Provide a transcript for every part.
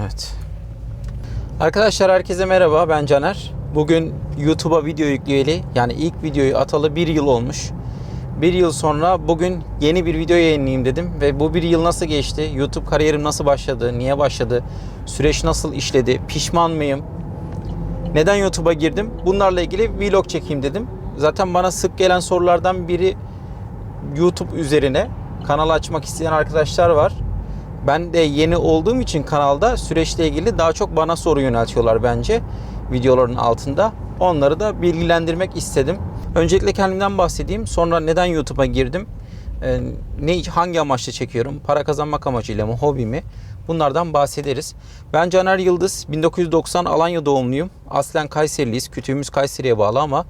Evet. Arkadaşlar herkese merhaba ben Caner. Bugün YouTube'a video yükleyeli yani ilk videoyu atalı bir yıl olmuş. Bir yıl sonra bugün yeni bir video yayınlayayım dedim ve bu bir yıl nasıl geçti? YouTube kariyerim nasıl başladı? Niye başladı? Süreç nasıl işledi? Pişman mıyım? Neden YouTube'a girdim? Bunlarla ilgili vlog çekeyim dedim. Zaten bana sık gelen sorulardan biri YouTube üzerine kanal açmak isteyen arkadaşlar var. Ben de yeni olduğum için kanalda süreçle ilgili daha çok bana soru yöneltiyorlar bence videoların altında. Onları da bilgilendirmek istedim. Öncelikle kendimden bahsedeyim. Sonra neden YouTube'a girdim? Ee, ne hangi amaçla çekiyorum? Para kazanmak amacıyla mı, hobi mi? Bunlardan bahsederiz. Ben Caner Yıldız, 1990 Alanya doğumluyum. Aslen Kayseriliyiz. Kütüğümüz Kayseri'ye bağlı ama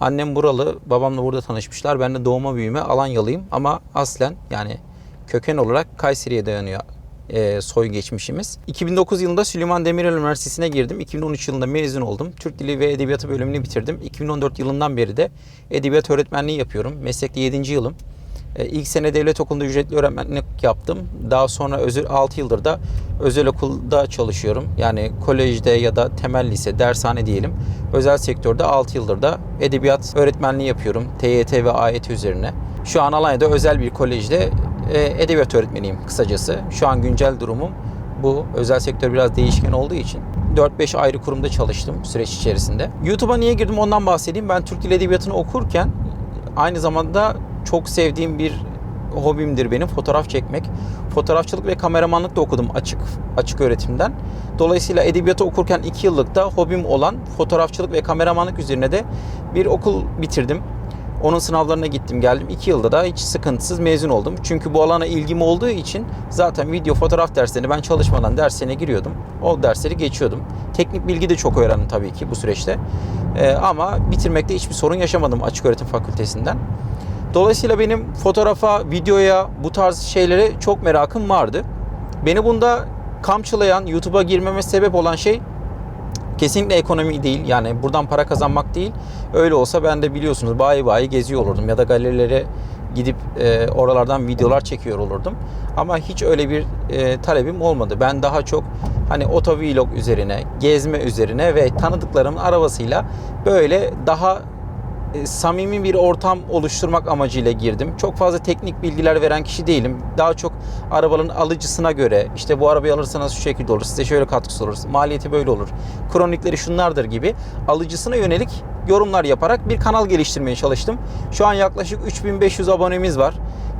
annem buralı, babamla burada tanışmışlar. Ben de doğuma büyüme Alanyalıyım ama aslen yani köken olarak Kayseri'ye dayanıyor e, soy geçmişimiz. 2009 yılında Süleyman Demirel Üniversitesi'ne girdim. 2013 yılında mezun oldum. Türk Dili ve Edebiyatı bölümünü bitirdim. 2014 yılından beri de edebiyat öğretmenliği yapıyorum. Meslekte 7. yılım. E, İlk sene devlet okulunda ücretli öğretmenlik yaptım. Daha sonra özel 6 yıldır da özel okulda çalışıyorum. Yani kolejde ya da temel lise, dershane diyelim. Özel sektörde 6 yıldır da edebiyat öğretmenliği yapıyorum. TYT ve AYT üzerine. Şu an Alanya'da özel bir kolejde e, edebiyat öğretmeniyim kısacası. Şu an güncel durumum bu. Özel sektör biraz değişken olduğu için 4-5 ayrı kurumda çalıştım süreç içerisinde. YouTube'a niye girdim ondan bahsedeyim. Ben Türk Dili Edebiyatı'nı okurken aynı zamanda çok sevdiğim bir hobimdir benim fotoğraf çekmek. Fotoğrafçılık ve kameramanlık da okudum açık açık öğretimden. Dolayısıyla edebiyatı okurken 2 yıllık da hobim olan fotoğrafçılık ve kameramanlık üzerine de bir okul bitirdim. Onun sınavlarına gittim geldim. 2 yılda da hiç sıkıntısız mezun oldum. Çünkü bu alana ilgim olduğu için zaten video fotoğraf derslerini ben çalışmadan derslerine giriyordum. O dersleri geçiyordum. Teknik bilgi de çok öğrendim tabii ki bu süreçte. Ee, ama bitirmekte hiçbir sorun yaşamadım açık öğretim fakültesinden. Dolayısıyla benim fotoğrafa, videoya, bu tarz şeylere çok merakım vardı. Beni bunda kamçılayan, YouTube'a girmeme sebep olan şey kesinlikle ekonomi değil. Yani buradan para kazanmak değil. Öyle olsa ben de biliyorsunuz bayi bayi geziyor olurdum ya da galerilere gidip e, oralardan videolar çekiyor olurdum. Ama hiç öyle bir e, talebim olmadı. Ben daha çok hani otovlog üzerine, gezme üzerine ve tanıdıklarımın arabasıyla böyle daha e, samimi bir ortam oluşturmak amacıyla girdim. Çok fazla teknik bilgiler veren kişi değilim. Daha çok arabanın alıcısına göre işte bu arabayı alırsanız şu şekilde olur, size şöyle katkısı olur, maliyeti böyle olur, kronikleri şunlardır gibi alıcısına yönelik yorumlar yaparak bir kanal geliştirmeye çalıştım. Şu an yaklaşık 3500 abonemiz var.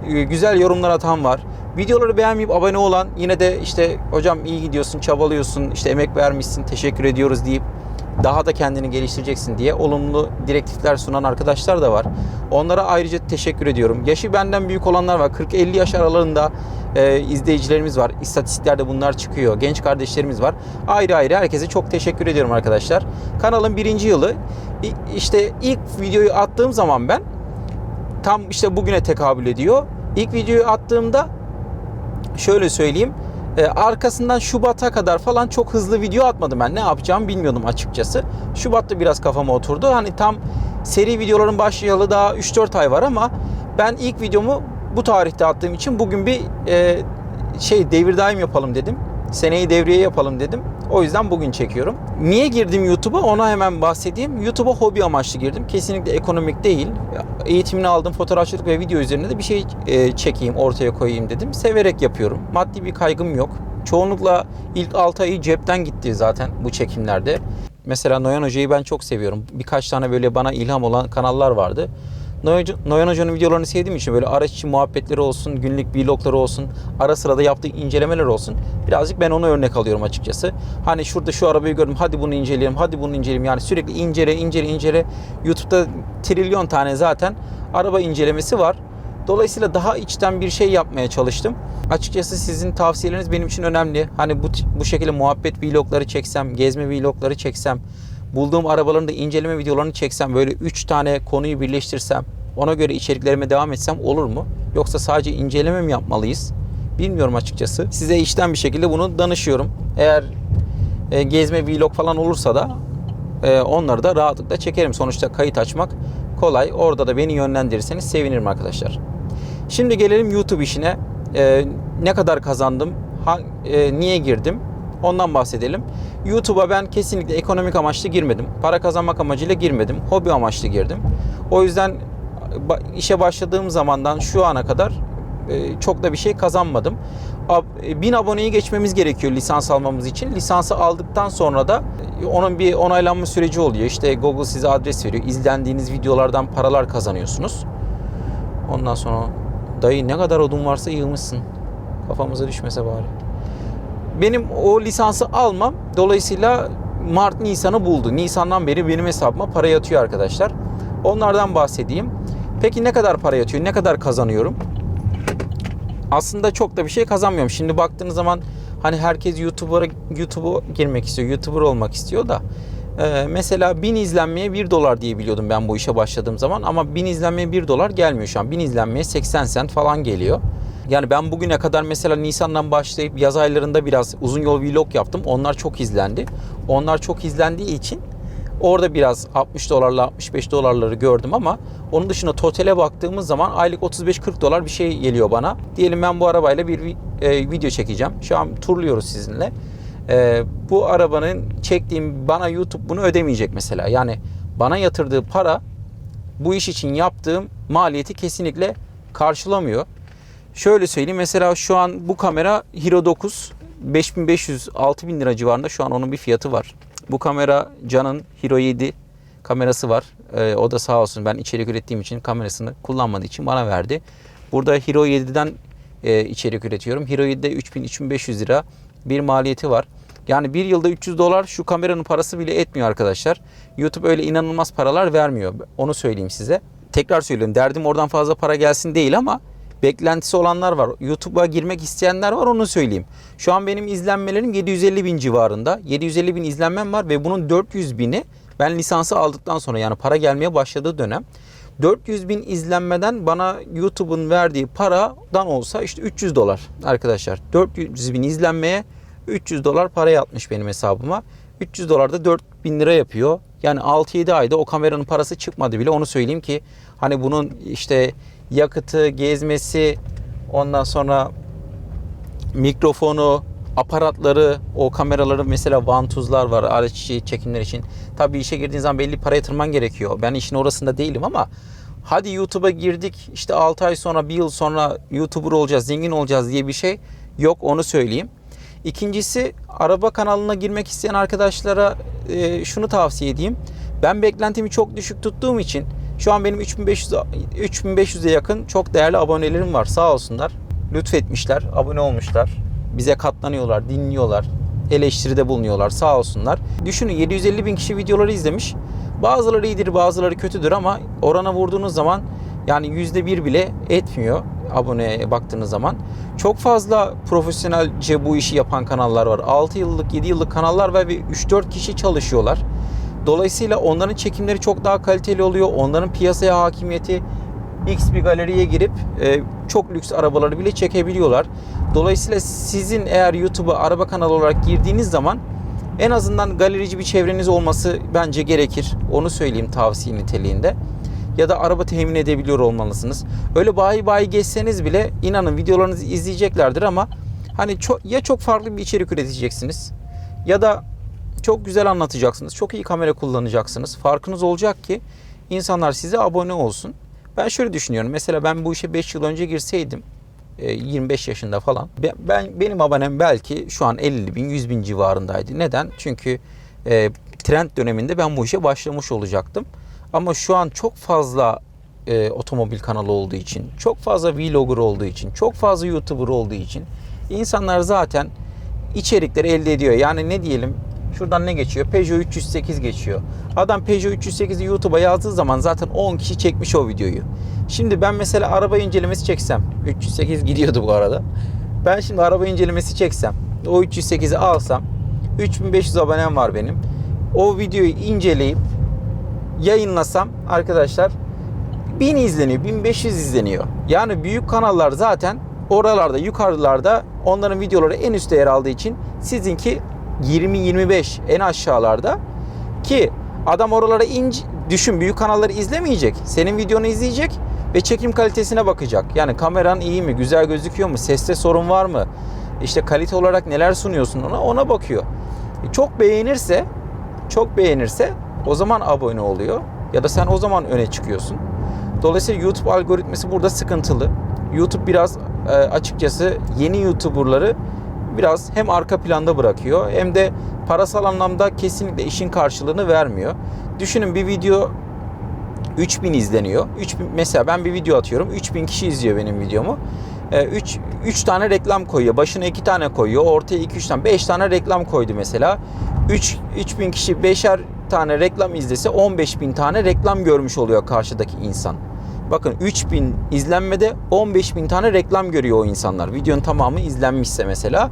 Ee, Güzel yorumlar atan var. Videoları beğenmeyip abone olan yine de işte hocam iyi gidiyorsun, çabalıyorsun, işte emek vermişsin, teşekkür ediyoruz deyip daha da kendini geliştireceksin diye olumlu direktifler sunan arkadaşlar da var. Onlara ayrıca teşekkür ediyorum. Yaşı benden büyük olanlar var. 40-50 yaş aralarında e, izleyicilerimiz var. İstatistiklerde bunlar çıkıyor. Genç kardeşlerimiz var. Ayrı ayrı herkese çok teşekkür ediyorum arkadaşlar. Kanalın birinci yılı. İşte ilk videoyu attığım zaman ben tam işte bugüne tekabül ediyor. İlk videoyu attığımda şöyle söyleyeyim. E, arkasından Şubat'a kadar falan çok hızlı video atmadım ben. Ne yapacağımı bilmiyordum açıkçası. Şubat'ta biraz kafama oturdu. Hani tam seri videoların başlayalı daha 3-4 ay var ama ben ilk videomu bu tarihte attığım için bugün bir e, şey devir daim yapalım dedim. Seneyi devriye yapalım dedim. O yüzden bugün çekiyorum. Niye girdim YouTube'a ona hemen bahsedeyim. YouTube'a hobi amaçlı girdim. Kesinlikle ekonomik değil. Eğitimini aldım fotoğrafçılık ve video üzerine de bir şey e, çekeyim, ortaya koyayım dedim. Severek yapıyorum. Maddi bir kaygım yok. Çoğunlukla ilk 6 ayı cepten gitti zaten bu çekimlerde. Mesela Noyan Hoca'yı ben çok seviyorum. Birkaç tane böyle bana ilham olan kanallar vardı. Noyan Hoca'nın videolarını sevdiğim için böyle araç içi muhabbetleri olsun, günlük vlogları olsun, ara sıra da yaptığı incelemeler olsun. Birazcık ben onu örnek alıyorum açıkçası. Hani şurada şu arabayı gördüm, hadi bunu inceleyelim, hadi bunu inceleyelim. Yani sürekli incele, incele, incele. YouTube'da trilyon tane zaten araba incelemesi var. Dolayısıyla daha içten bir şey yapmaya çalıştım. Açıkçası sizin tavsiyeleriniz benim için önemli. Hani bu bu şekilde muhabbet vlogları çeksem, gezme vlogları çeksem, bulduğum arabaların da inceleme videolarını çeksem, böyle 3 tane konuyu birleştirsem, ona göre içeriklerime devam etsem olur mu? Yoksa sadece inceleme mi yapmalıyız? Bilmiyorum açıkçası. Size içten bir şekilde bunu danışıyorum. Eğer e, gezme vlog falan olursa da e, onları da rahatlıkla çekerim. Sonuçta kayıt açmak kolay. Orada da beni yönlendirirseniz sevinirim arkadaşlar. Şimdi gelelim YouTube işine. E, ne kadar kazandım? Ha, e, niye girdim? Ondan bahsedelim. YouTube'a ben kesinlikle ekonomik amaçlı girmedim. Para kazanmak amacıyla girmedim. Hobi amaçlı girdim. O yüzden işe başladığım zamandan şu ana kadar e, çok da bir şey kazanmadım. Ab- e, 1000 aboneyi geçmemiz gerekiyor lisans almamız için. Lisansı aldıktan sonra da e, onun bir onaylanma süreci oluyor. İşte Google size adres veriyor. İzlendiğiniz videolardan paralar kazanıyorsunuz. Ondan sonra dayı ne kadar odun varsa yığmışsın. Kafamıza düşmese bari. Benim o lisansı almam dolayısıyla Mart Nisan'ı buldu. Nisan'dan beri benim hesabıma para yatıyor arkadaşlar. Onlardan bahsedeyim. Peki ne kadar para yatıyor? Ne kadar kazanıyorum? Aslında çok da bir şey kazanmıyorum. Şimdi baktığınız zaman hani herkes YouTuber'a YouTube'a girmek istiyor. YouTuber olmak istiyor da ee, mesela 1000 izlenmeye 1 dolar diye biliyordum ben bu işe başladığım zaman ama 1000 izlenmeye 1 dolar gelmiyor şu an. 1000 izlenmeye 80 sent falan geliyor. Yani ben bugüne kadar mesela Nisan'dan başlayıp yaz aylarında biraz uzun yol vlog yaptım. Onlar çok izlendi. Onlar çok izlendiği için orada biraz 60 dolarla 65 dolarları gördüm ama onun dışında totale baktığımız zaman aylık 35-40 dolar bir şey geliyor bana. Diyelim ben bu arabayla bir e, video çekeceğim. Şu an turluyoruz sizinle. E, bu arabanın çektiğim bana YouTube bunu ödemeyecek mesela. Yani bana yatırdığı para bu iş için yaptığım maliyeti kesinlikle karşılamıyor. Şöyle söyleyeyim mesela şu an bu kamera Hero 9 5500-6000 lira civarında şu an onun bir fiyatı var. Bu kamera Can'ın Hero 7 kamerası var. Ee, o da sağ olsun ben içerik ürettiğim için kamerasını kullanmadığı için bana verdi. Burada Hero 7'den e, içerik üretiyorum. Hero 7'de 3000-3500 lira bir maliyeti var. Yani bir yılda 300 dolar şu kameranın parası bile etmiyor arkadaşlar. YouTube öyle inanılmaz paralar vermiyor. Onu söyleyeyim size. Tekrar söylüyorum derdim oradan fazla para gelsin değil ama beklentisi olanlar var. YouTube'a girmek isteyenler var onu söyleyeyim. Şu an benim izlenmelerim 750 bin civarında. 750 bin izlenmem var ve bunun 400 bini ben lisansı aldıktan sonra yani para gelmeye başladığı dönem 400 bin izlenmeden bana YouTube'un verdiği paradan olsa işte 300 dolar arkadaşlar. 400 bin izlenmeye 300 dolar para yatmış benim hesabıma. 300 dolar da 4000 lira yapıyor. Yani 6-7 ayda o kameranın parası çıkmadı bile onu söyleyeyim ki hani bunun işte yakıtı, gezmesi, ondan sonra mikrofonu, aparatları, o kameraları mesela vantuzlar var araç çekimler için. Tabii işe girdiğin zaman belli para yatırman gerekiyor. Ben işin orasında değilim ama hadi YouTube'a girdik işte 6 ay sonra 1 yıl sonra YouTuber olacağız, zengin olacağız diye bir şey yok onu söyleyeyim. İkincisi araba kanalına girmek isteyen arkadaşlara e, şunu tavsiye edeyim. Ben beklentimi çok düşük tuttuğum için şu an benim 3500 3500'e yakın çok değerli abonelerim var. Sağ olsunlar. Lütfetmişler, abone olmuşlar. Bize katlanıyorlar, dinliyorlar. Eleştiride bulunuyorlar. Sağ olsunlar. Düşünün 750 bin kişi videoları izlemiş. Bazıları iyidir, bazıları kötüdür ama orana vurduğunuz zaman yani %1 bile etmiyor aboneye baktığınız zaman. Çok fazla profesyonelce bu işi yapan kanallar var. 6 yıllık, 7 yıllık kanallar ve 3-4 kişi çalışıyorlar. Dolayısıyla onların çekimleri çok daha kaliteli oluyor. Onların piyasaya hakimiyeti X bir galeriye girip e, çok lüks arabaları bile çekebiliyorlar. Dolayısıyla sizin eğer YouTube'a araba kanalı olarak girdiğiniz zaman en azından galerici bir çevreniz olması bence gerekir. Onu söyleyeyim tavsiye niteliğinde. Ya da araba temin edebiliyor olmalısınız. Öyle bayi bayi geçseniz bile inanın videolarınızı izleyeceklerdir ama hani çok, ya çok farklı bir içerik üreteceksiniz ya da çok güzel anlatacaksınız. Çok iyi kamera kullanacaksınız. Farkınız olacak ki insanlar size abone olsun. Ben şöyle düşünüyorum. Mesela ben bu işe 5 yıl önce girseydim e, 25 yaşında falan. Ben benim abonem belki şu an 50 bin 100 bin civarındaydı. Neden? Çünkü e, trend döneminde ben bu işe başlamış olacaktım. Ama şu an çok fazla e, otomobil kanalı olduğu için, çok fazla vlogger olduğu için, çok fazla YouTuber olduğu için insanlar zaten içerikleri elde ediyor. Yani ne diyelim Şuradan ne geçiyor? Peugeot 308 geçiyor. Adam Peugeot 308'i YouTube'a yazdığı zaman zaten 10 kişi çekmiş o videoyu. Şimdi ben mesela araba incelemesi çeksem. 308 gidiyordu bu arada. Ben şimdi araba incelemesi çeksem. O 308'i alsam. 3500 abonem var benim. O videoyu inceleyip yayınlasam arkadaşlar 1000 izleniyor, 1500 izleniyor. Yani büyük kanallar zaten oralarda, yukarılarda onların videoları en üstte yer aldığı için sizinki 20-25 en aşağılarda ki adam oralara ince düşün büyük kanalları izlemeyecek. Senin videonu izleyecek ve çekim kalitesine bakacak. Yani kameran iyi mi? Güzel gözüküyor mu? Seste sorun var mı? işte kalite olarak neler sunuyorsun ona ona bakıyor. E, Çok beğenirse çok beğenirse o zaman abone oluyor ya da sen o zaman öne çıkıyorsun. Dolayısıyla YouTube algoritması burada sıkıntılı. YouTube biraz e, açıkçası yeni YouTuber'ları biraz hem arka planda bırakıyor hem de parasal anlamda kesinlikle işin karşılığını vermiyor. Düşünün bir video 3000 izleniyor. 3000 mesela ben bir video atıyorum. 3000 kişi izliyor benim videomu. 3 3 tane reklam koyuyor. Başına 2 tane koyuyor. Ortaya 2 3 tane 5 tane reklam koydu mesela. 3 3000 kişi 5'er tane reklam izlese 15000 tane reklam görmüş oluyor karşıdaki insan. Bakın 3000 izlenmede 15000 tane reklam görüyor o insanlar. Videonun tamamı izlenmişse mesela.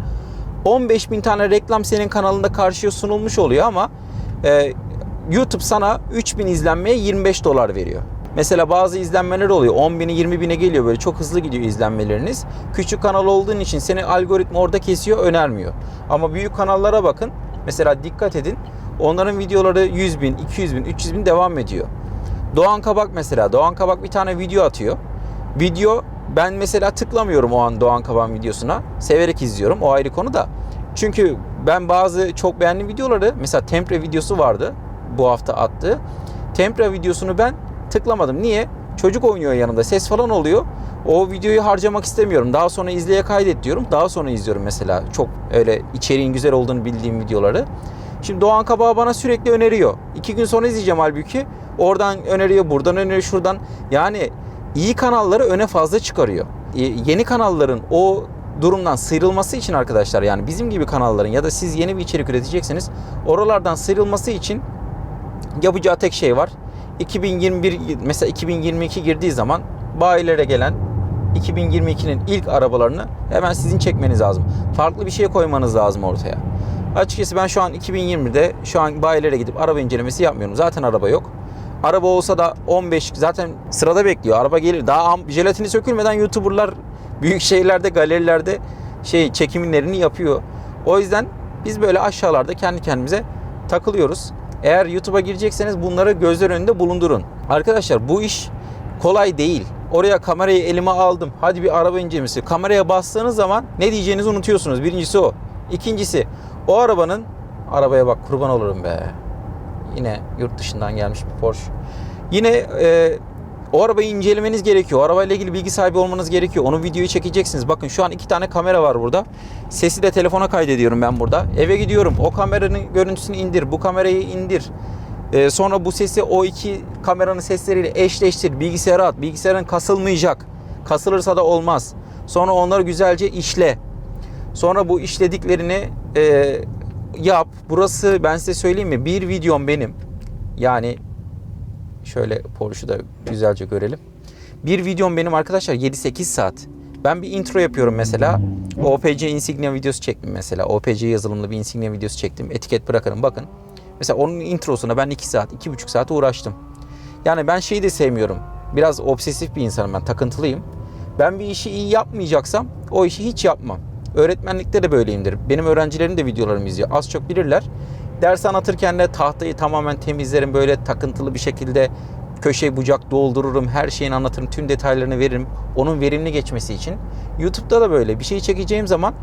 15000 tane reklam senin kanalında karşıya sunulmuş oluyor ama e, YouTube sana 3000 izlenmeye 25 dolar veriyor. Mesela bazı izlenmeler oluyor. 10 bini 20 bine geliyor böyle çok hızlı gidiyor izlenmeleriniz. Küçük kanal olduğun için seni algoritma orada kesiyor önermiyor. Ama büyük kanallara bakın. Mesela dikkat edin. Onların videoları 100 bin, 200 bin, 300 bin devam ediyor. Doğan Kabak mesela. Doğan Kabak bir tane video atıyor. Video ben mesela tıklamıyorum o an Doğan Kabak'ın videosuna. Severek izliyorum. O ayrı konu da. Çünkü ben bazı çok beğendiğim videoları mesela Tempre videosu vardı bu hafta attı. Tempra videosunu ben tıklamadım. Niye? Çocuk oynuyor yanımda. Ses falan oluyor. O videoyu harcamak istemiyorum. Daha sonra izleye kaydet diyorum. Daha sonra izliyorum mesela. Çok öyle içeriğin güzel olduğunu bildiğim videoları. Şimdi Doğan Kabağı bana sürekli öneriyor. İki gün sonra izleyeceğim halbuki. Oradan öneriyor, buradan öneriyor, şuradan. Yani iyi kanalları öne fazla çıkarıyor. E, Yeni kanalların o durumdan sıyrılması için arkadaşlar yani bizim gibi kanalların ya da siz yeni bir içerik üreteceksiniz. Oralardan sıyrılması için yapacağı tek şey var. 2021 mesela 2022 girdiği zaman bayilere gelen 2022'nin ilk arabalarını hemen sizin çekmeniz lazım. Farklı bir şey koymanız lazım ortaya. Açıkçası ben şu an 2020'de şu an bayilere gidip araba incelemesi yapmıyorum. Zaten araba yok. Araba olsa da 15 zaten sırada bekliyor. Araba gelir. Daha jelatini sökülmeden YouTuber'lar büyük şehirlerde, galerilerde şey çekimlerini yapıyor. O yüzden biz böyle aşağılarda kendi kendimize takılıyoruz. Eğer YouTube'a girecekseniz bunları gözler önünde bulundurun. Arkadaşlar bu iş kolay değil. Oraya kamerayı elime aldım. Hadi bir araba incelemesi. Kameraya bastığınız zaman ne diyeceğinizi unutuyorsunuz. Birincisi o. İkincisi o arabanın arabaya bak kurban olurum be. Yine yurt dışından gelmiş bir Porsche. Yine e, o arabayı incelemeniz gerekiyor. O arabayla ilgili bilgi sahibi olmanız gerekiyor. Onun videoyu çekeceksiniz. Bakın şu an iki tane kamera var burada. Sesi de telefona kaydediyorum ben burada. Eve gidiyorum. O kameranın görüntüsünü indir. Bu kamerayı indir. Ee, sonra bu sesi o iki kameranın sesleriyle eşleştir. Bilgisayara at. Bilgisayarın kasılmayacak. Kasılırsa da olmaz. Sonra onları güzelce işle. Sonra bu işlediklerini e, yap. Burası ben size söyleyeyim mi? Bir videom benim. Yani şöyle Porsche'u da güzelce görelim. Bir videom benim arkadaşlar 7-8 saat. Ben bir intro yapıyorum mesela. OPC Insignia videosu çektim mesela. OPC yazılımlı bir Insignia videosu çektim. Etiket bırakırım bakın. Mesela onun introsuna ben 2 saat, 2,5 saat uğraştım. Yani ben şeyi de sevmiyorum. Biraz obsesif bir insanım ben, takıntılıyım. Ben bir işi iyi yapmayacaksam o işi hiç yapmam. Öğretmenlikte de böyleyimdir. Benim öğrencilerim de videolarımı izliyor. Az çok bilirler. Ders anlatırken de tahtayı tamamen temizlerim. Böyle takıntılı bir şekilde köşe bucak doldururum. Her şeyini anlatırım. Tüm detaylarını veririm. Onun verimli geçmesi için. YouTube'da da böyle. Bir şey çekeceğim zaman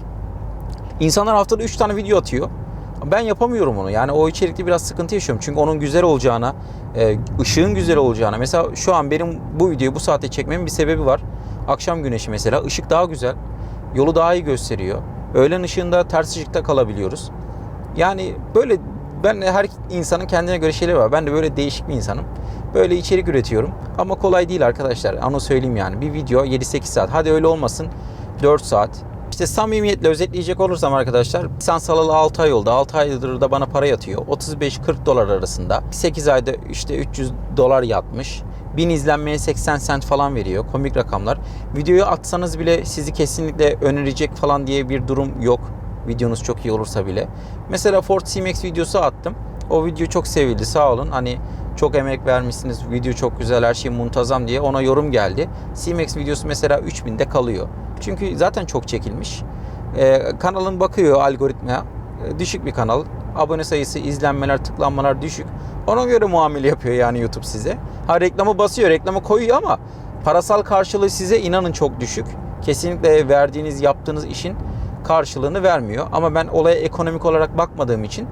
insanlar haftada 3 tane video atıyor. Ben yapamıyorum onu. Yani o içerikte biraz sıkıntı yaşıyorum. Çünkü onun güzel olacağına, e, ışığın güzel olacağına. Mesela şu an benim bu videoyu bu saatte çekmemin bir sebebi var. Akşam güneşi mesela. ışık daha güzel. Yolu daha iyi gösteriyor. Öğlen ışığında ters ışıkta kalabiliyoruz. Yani böyle ben her insanın kendine göre şeyleri var. Ben de böyle değişik bir insanım. Böyle içerik üretiyorum. Ama kolay değil arkadaşlar. Onu söyleyeyim yani. Bir video 7-8 saat. Hadi öyle olmasın 4 saat. İşte samimiyetle özetleyecek olursam arkadaşlar lisans alalı 6 ay oldu. 6 aydır da bana para yatıyor. 35-40 dolar arasında. 8 ayda işte 300 dolar yatmış. 1000 izlenmeye 80 sent falan veriyor. Komik rakamlar. Videoyu atsanız bile sizi kesinlikle önerecek falan diye bir durum yok. Videonuz çok iyi olursa bile. Mesela Ford C-Max videosu attım. O video çok sevildi sağ olun. Hani çok emek vermişsiniz. Video çok güzel, her şey muntazam diye ona yorum geldi. C-Max videosu mesela 3000'de kalıyor. Çünkü zaten çok çekilmiş. Ee, kanalın bakıyor algoritmaya. Ee, düşük bir kanal. Abone sayısı, izlenmeler, tıklanmalar düşük. Ona göre muamele yapıyor yani YouTube size. Ha reklamı basıyor, reklamı koyuyor ama parasal karşılığı size inanın çok düşük. Kesinlikle verdiğiniz, yaptığınız işin karşılığını vermiyor. Ama ben olaya ekonomik olarak bakmadığım için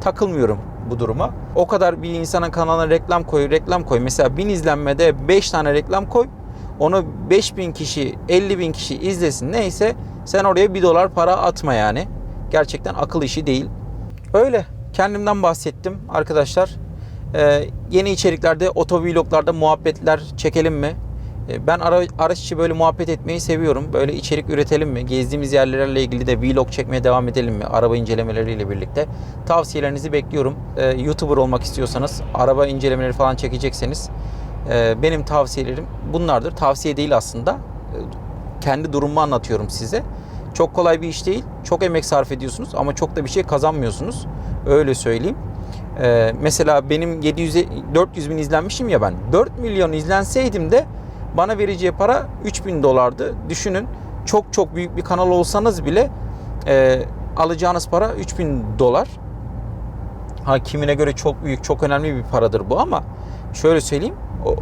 takılmıyorum bu duruma. O kadar bir insanın kanalına reklam koy, reklam koy. Mesela 1000 izlenmede 5 tane reklam koy. Onu 5000 kişi, 50 bin kişi izlesin neyse sen oraya 1 dolar para atma yani. Gerçekten akıl işi değil. Öyle. Kendimden bahsettim arkadaşlar. Ee, yeni içeriklerde, otovloglarda muhabbetler çekelim mi? Ee, ben ara, araç içi böyle muhabbet etmeyi seviyorum. Böyle içerik üretelim mi? Gezdiğimiz yerlerle ilgili de vlog çekmeye devam edelim mi? Araba incelemeleriyle birlikte. Tavsiyelerinizi bekliyorum. Ee, YouTuber olmak istiyorsanız, araba incelemeleri falan çekecekseniz e, benim tavsiyelerim bunlardır. Tavsiye değil aslında. Ee, Kendi durumumu anlatıyorum size. Çok kolay bir iş değil. Çok emek sarf ediyorsunuz ama çok da bir şey kazanmıyorsunuz. Öyle söyleyeyim. Ee, mesela benim 700 400 bin izlenmişim ya ben. 4 milyon izlenseydim de bana vereceği para 3000 dolardı. Düşünün çok çok büyük bir kanal olsanız bile e, alacağınız para 3000 dolar. Ha kimine göre çok büyük, çok önemli bir paradır bu ama şöyle söyleyeyim. O,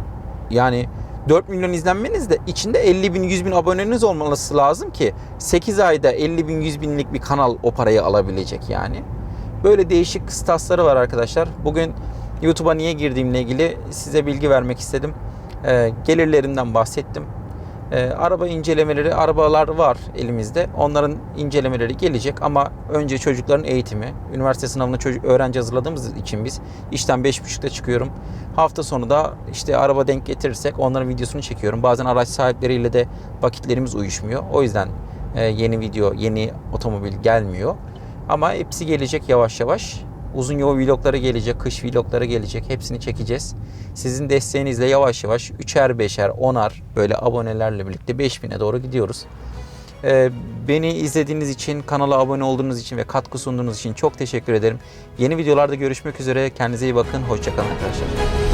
yani 4 milyon izlenmeniz de içinde 50 bin 100 bin aboneniz olması lazım ki 8 ayda 50 bin 100 binlik bir kanal o parayı alabilecek yani. Böyle değişik kıstasları var arkadaşlar. Bugün YouTube'a niye girdiğimle ilgili size bilgi vermek istedim. Ee, gelirlerimden bahsettim. Ee, araba incelemeleri, arabalar var elimizde. Onların incelemeleri gelecek ama önce çocukların eğitimi. Üniversite sınavına çocuk öğrenci hazırladığımız için biz işten 5.30'da çıkıyorum. Hafta sonu da işte araba denk getirirsek onların videosunu çekiyorum. Bazen araç sahipleriyle de vakitlerimiz uyuşmuyor. O yüzden e, yeni video, yeni otomobil gelmiyor. Ama hepsi gelecek yavaş yavaş. Uzun yol vlogları gelecek, kış vlogları gelecek. Hepsini çekeceğiz. Sizin desteğinizle yavaş yavaş 3'er, 5'er, 10'ar böyle abonelerle birlikte 5000'e doğru gidiyoruz. Ee, beni izlediğiniz için, kanala abone olduğunuz için ve katkı sunduğunuz için çok teşekkür ederim. Yeni videolarda görüşmek üzere. Kendinize iyi bakın. Hoşçakalın arkadaşlar.